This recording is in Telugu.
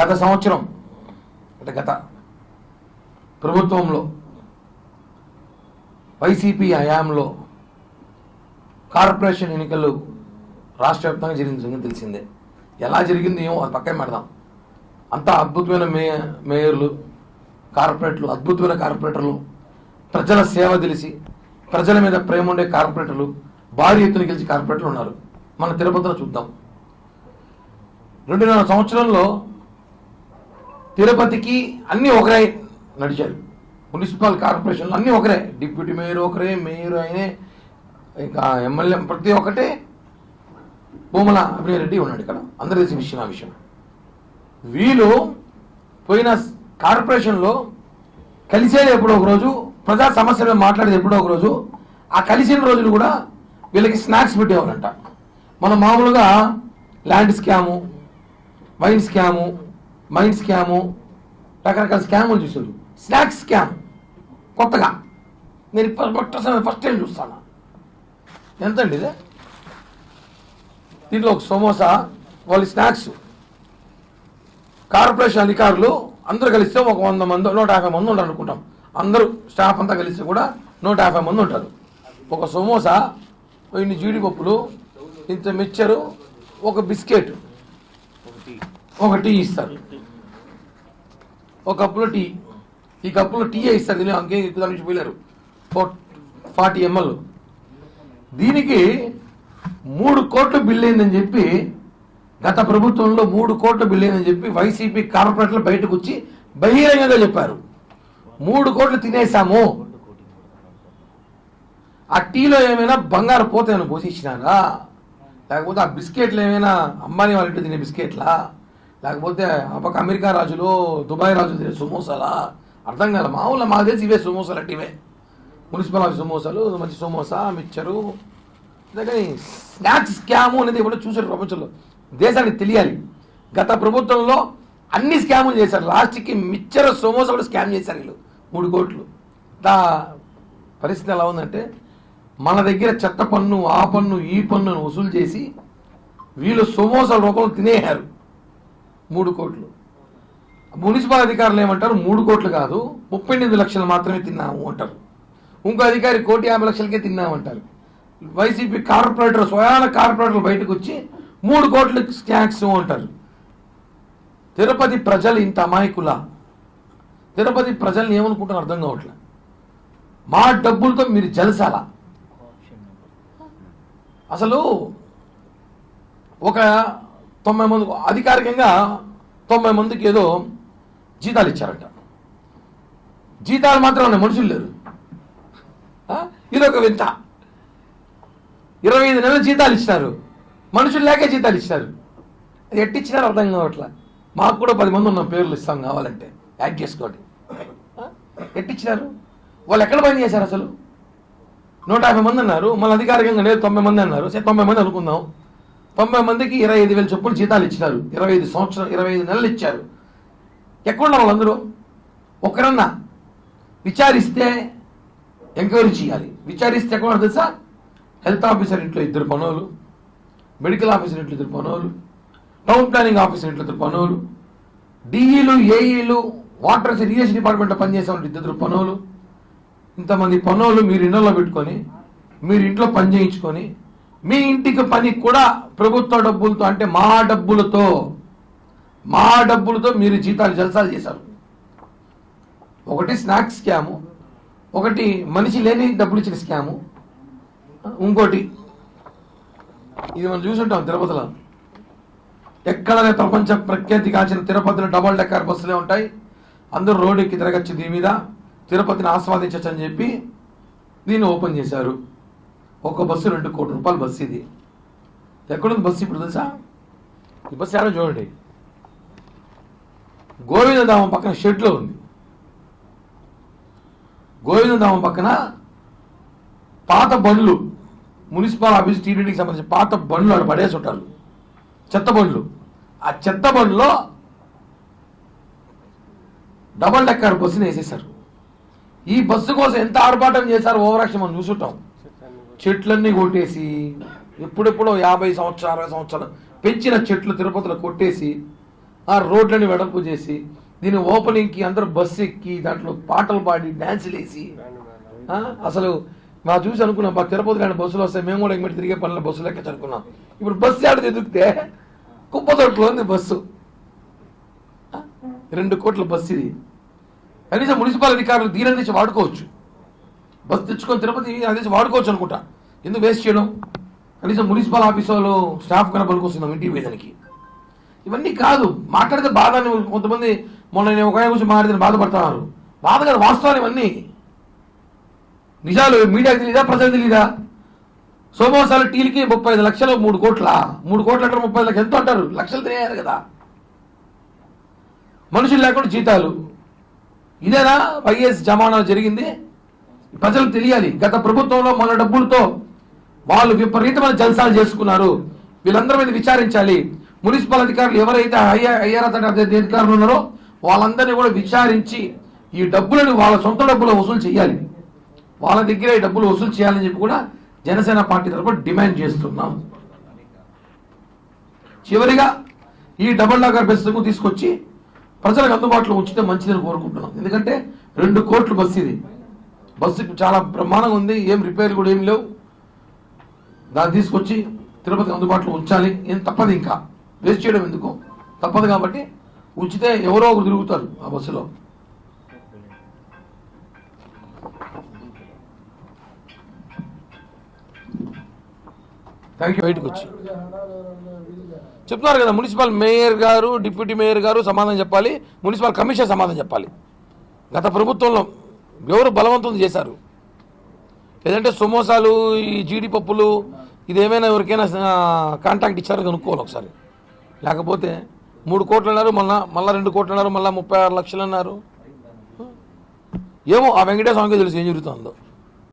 గత సంవత్సరం అంటే గత ప్రభుత్వంలో వైసీపీ హయాంలో కార్పొరేషన్ ఎన్నికలు రాష్ట్ర వ్యాప్తంగా జరిగిన తెలిసిందే. ఎలా జరిగింది ఏమో అది పక్కన పెడదాం. అంత అద్భుతమైన మే మేయర్లు కార్పొరేట్లు అద్భుతమైన కార్పొరేటర్లు ప్రజల సేవ తెలిసి ప్రజల మీద ప్రేమ ఉండే కార్పొరేటర్లు భారీ ఎత్తున గెలిచి కార్పొరేటర్లు ఉన్నారు. మన తిరుపతిలో చూద్దాం. రెండున్నర సంవత్సరంలో తిరుపతికి అన్నీ ఒకరే నడిచారు. మున్సిపల్ కార్పొరేషన్లు అన్నీ ఒకరే. డిప్యూటీ మేయర్ ఒకరే మేయర్ ఆయనే ఇంకా ఎమ్మెల్యే ప్రతి ఒక్కటే భూమల అభినయరెడ్డి ఉన్నాడు ఇక్కడ. అందరూ తెలిసి విషయం ఆ విషయం. వీళ్ళు పోయిన కార్పొరేషన్లో కలిసేది ఎప్పుడో ఒకరోజు ప్రజా సమస్యలు మాట్లాడేది ఎప్పుడో ఒకరోజు ఆ కలిసిన రోజులు కూడా వీళ్ళకి స్నాక్స్ పెట్టేవారంట మనం మామూలుగా land scam wine scam mind scam రకరకాల స్కాములు చూసారు స్నాక్స్ స్కామ్ కొత్తగా. నేను ఇప్పుడు ఫస్ట్ టైం చూస్తాను. ఎంతండి ఇది? దీంట్లో ఒక సమోసా వాళ్ళ స్నాక్స్. కార్పొరేషన్ అధికారులు అందరూ కలిస్తే ఒక వంద మంది నూట యాభై మంది ఉంటారు అనుకుంటాం. అందరూ స్టాఫ్ అంతా కలిసి కూడా నూట యాభై మంది ఉంటారు. ఒక సమోసా ఇన్ని జీడిపప్పులు ఇంత మిక్చరు ఒక బిస్కెట్ ఒక టీ ఇస్తారు. ఒక కప్పులో టీ. ఈ కప్పులో టీ ఇస్తారు దీని అంకే దాని నుంచి పోయినారు. Forty ML. దీనికి మూడు కోట్ల బిల్ అయిందని చెప్పి గత ప్రభుత్వంలో మూడు కోట్ల బిల్ అయిందని చెప్పి వైసీపీ కార్పొరేట్లు బయటకు వచ్చి బహిరంగంగా చెప్పారు. మూడు కోట్లు తినేసాము ఆ టీలో ఏమైనా బంగారు పోత ఏమైనా పోసిచ్చినారా లేకపోతే ఆ బిస్కెట్లు ఏమైనా అంబానీ వాళ్ళు తినే బిస్కెట్లా? లేకపోతే అప్పక అమెరికా రాజులు దుబాయ్ రాజులు తినే సమోసాలా? అర్థం కాదు మామూలు మాకు తెలిసి ఇవే సమోసాలు అంటే ఇవే. మున్సిపల్ ఆఫీస్ సమోసాలు మంచి సమోసా మిక్చరు. కానీ స్నాక్స్ స్కాము అనేది ఇప్పుడు చూసారు ప్రపంచంలో. దేశానికి తెలియాలి. గత ప్రభుత్వంలో అన్ని స్కాములు చేశారు. లాస్ట్కి మిక్చర్ సమోసా కూడా స్కామ్ చేశారు వీళ్ళు. మూడు కోట్లు. దా పరిస్థితి ఎలా ఉందంటే మన దగ్గర చెత్త పన్ను ఆ పన్ను ఈ పన్నును వసూలు చేసి వీళ్ళు సమోసాల రూపంలో తినేయారు మూడు కోట్లు. మున్సిపల్ అధికారులు ఏమంటారు? మూడు కోట్లు కాదు ముప్పై ఎనిమిది లక్షలు మాత్రమే తిన్నాము అంటారు. ఇంకో అధికారి కోటి యాభై లక్షలకే తిన్నామంటారు. వైసీపీ కార్పొరేటర్ స్వయాన కార్పొరేటర్లు బయటకు వచ్చి మూడు కోట్ల స్నాక్స్ అంటారు. తిరుపతి ప్రజలు ఇంత అమాయకుల? తిరుపతి ప్రజల్ని ఏమనుకుంటారో అర్థం కావట్లే. మా డబ్బులతో మీరు జలసాల. అసలు ఒక తొంభై మంది అధికారికంగా తొంభై మందికి ఏదో జీతాలు ఇచ్చారంట. జీతాలు మాత్రం ఉన్నాయి మనుషులు లేరు. ఇదొక వింత. ఇరవై ఐదు నెలల జీతాలు ఇచ్చినారు. మనుషులు లేకే జీతాలు ఇచ్చినారు. అది ఎట్టిచ్చినారు అర్థం కావట్లా? మాకు కూడా పది మంది ఉన్నాం పేర్లు ఇస్తాం కావాలంటే. యాడ్ చేసుకోండి. ఎట్టిచ్చినారు వాళ్ళు ఎక్కడ పని చేశారు అసలు? నూట యాభై మంది అన్నారు. మళ్ళీ అధికారికంగా లేదు తొంభై మంది అన్నారు. సరే తొంభై మంది అనుకుందాం. తొంభై మందికి ఇరవై ఐదు వేల చొప్పులు జీతాలు ఇచ్చినారు. ఇరవై ఐదు సంవత్సరం ఇరవై ఐదు నెలలు ఇచ్చారు. ఎక్కడున్నారు వాళ్ళందరూ? ఒకరన్నా. విచారిస్తే ఎంక్వైరీ చేయాలి. విచారిస్తే ఎక్కడ తెలుసా? హెల్త్ ఆఫీసర్ ఇంట్లో ఇద్దరు పనులు మెడికల్ ఆఫీసర్ ఇంట్లో ఇద్దరు పనులు టౌన్ ప్లానింగ్ ఆఫీసర్ ఇంట్లో ఇద్దరు పనులు డిఈలు ఏఈలు వాటర్ ఇరిగేషన్ డిపార్ట్మెంట్లో పనిచేసే వాళ్ళు ఇద్దరు పనులు ఇంతమంది పనులు మీరు ఇళ్ళలో పెట్టుకొని మీరు ఇంట్లో పని చేయించుకొని మీ ఇంటికి పని కూడా ప్రభుత్వ డబ్బులతో అంటే మా డబ్బులతో మా డబ్బులతో మీరు జీతాలు జలసాలు చేశారు. ఒకటి స్నాక్స్ స్కాము ఒకటి మనిషి లేని డబ్బులు ఇచ్చిన స్కాము ఇంకోటి ఇది మనం చూసుంటాం తిరుపతిలో. ఎక్కడనే ప్రపంచ ప్రఖ్యాతి కాచిన తిరుపతిలో డబల్ డెక్కర్ బస్సులే ఉంటాయి. అందరూ రోడ్డు ఎక్కి తిరగచ్చు దీని మీద. తిరుపతిని ఆస్వాదించచ్చు అని చెప్పి దీన్ని ఓపెన్ చేశారు. ఒక బస్సు రెండు కోట్ల రూపాయల బస్సు ఇది. ఎక్కడుంది బస్సు ఇప్పుడు తెలుసా? ఈ బస్సు ఎక్కడ చూడండి. గోవిందధామం పక్కన షెడ్లో ఉంది. గోవిందధామం పక్కన పాత బండ్లు మున్సిపల్ ఆఫీస్ టీడీకి సంబంధించిన పాత బండ్లు అక్కడ పడేసి ఉంటారు. చెత్త బండ్లు. ఆ చెత్త బండ్లో డబల్ డెక్కర్ బస్సుని వేసేశారు. ఈ బస్సు కోసం ఎంత ఆర్భాటం చేశారు ఓవరాక్షన్ మనం చూసుంటాం చెట్లన్నీ కొట్టేసి ఎప్పుడెప్పుడో యాభై సంవత్సరాలు అరవై సంవత్సరాలు పెంచిన చెట్లు తిరుపతిలో కొట్టేసి ఆ రోడ్లని వెడల్పు చేసి దీని ఓపెనింగ్కి అందరూ బస్సు ఎక్కి దాంట్లో పాటలు పాడి డ్యాన్సులు వేసి అసలు మా చూసి అనుకున్నాం మా తిరుపతి కానీ బస్సులు వస్తాయి మేము కూడా ఎక్కడి తిరిగే పనులు బస్సులు ఎక్కచ్చు అనుకున్నాం ఇప్పుడు బస్సు ఆడ ఎదుగుతే? కుప్పతొట్లో ఉంది బస్సు. రెండు కోట్ల బస్సు ఇది. కనీసం మున్సిపల్ అధికారులు దీని నుంచి వాడుకోవచ్చు. బస్సు తెచ్చుకొని తిరుపతి అందించి వాడుకోవచ్చు అనుకుంటా. ఎందుకు వేస్ట్ చేయడం? కనీసం మున్సిపల్ ఆఫీస్ వాళ్ళు స్టాఫ్ కన్నా పలుకొస్తున్నాం ఇంటికి వేదానికి ఇవన్నీ కాదు. మాట్లాడితే బాధ అని కొంతమంది మొన్న నేను ఒక గురించి మాట్లాడితే బాధపడుతున్నారు బాధ కాదు వాస్తవాలు ఇవన్నీ. నిజాలు మీడియాకి తెలియదా ప్రజలకు తెలియదా సోమవాసాలు టీలకి ముప్పై ఐదు లక్షలు మూడు కోట్ల. మూడు కోట్ల అంటారు ముప్పై ఐదు లక్షలు ఎంతో అంటారు. లక్షలు తెలియాలి కదా. మనుషులు లేకుండా జీతాలు. ఇదేనా? వైఎస్ జమానా జరిగింది. ప్రజలకు తెలియాలి. గత ప్రభుత్వంలో మన డబ్బులతో వాళ్ళు విపరీతమైన జల్సాలు చేసుకున్నారు. వీళ్ళందరి మీద విచారించాలి. మున్సిపల్ అధికారులు ఎవరైతే అయ్యా అయ్యారో అధికారులు ఉన్నారో వాళ్ళందరినీ కూడా విచారించి ఈ డబ్బులను వాళ్ళ సొంత డబ్బులు వసూలు చేయాలి. వాళ్ళ దగ్గర ఈ డబ్బులు వసూలు చేయాలని చెప్పి కూడా జనసేన పార్టీ తరఫున డిమాండ్ చేస్తున్నాం. చివరిగా ఈ డబుల్ డాకర్ బస్సుకు తీసుకొచ్చి ప్రజలకు అందుబాటులో ఉంచితే మంచిదని కోరుకుంటున్నాం. ఎందుకంటే రెండు కోట్లు బస్సు ఇది. బస్సు చాలా బ్రహ్మాండంగా ఉంది ఏం రిపేర్ కూడా ఏం లేవు. దాన్ని తీసుకొచ్చి తిరుపతికి అందుబాటులో ఉంచాలి. ఏం తప్పదు ఇంకా. వేస్ట్ చేయడం ఎందుకు? తప్పదు కాబట్టి ఉంచితే ఎవరో ఒకరు తిరుగుతారు ఆ బస్సులో. థ్యాంక్ యూ బయటకు వచ్చి. చెప్తున్నారు కదా మున్సిపల్ మేయర్ గారు డిప్యూటీ మేయర్ గారు సమాధానం చెప్పాలి మున్సిపల్ కమిషనర్ సమాధానం చెప్పాలి. గత ప్రభుత్వంలో ఎవరు బలవంతం చేశారు? లేదంటే సమోసాలు ఈ జీడిపప్పులు ఇదేమైనా ఎవరికైనా కాంటాక్ట్ ఇచ్చారో? కనుక్కోవాలి ఒకసారి. లేకపోతే మూడు కోట్లు అన్నారు మళ్ళా మళ్ళీ రెండు కోట్లు అన్నారు మళ్ళీ ముప్పై ఆరు లక్షలు అన్నారు. ఏమో ఆ వెంకటేశ్వర స్వామికి తెలుసు ఏం జరుగుతుందో.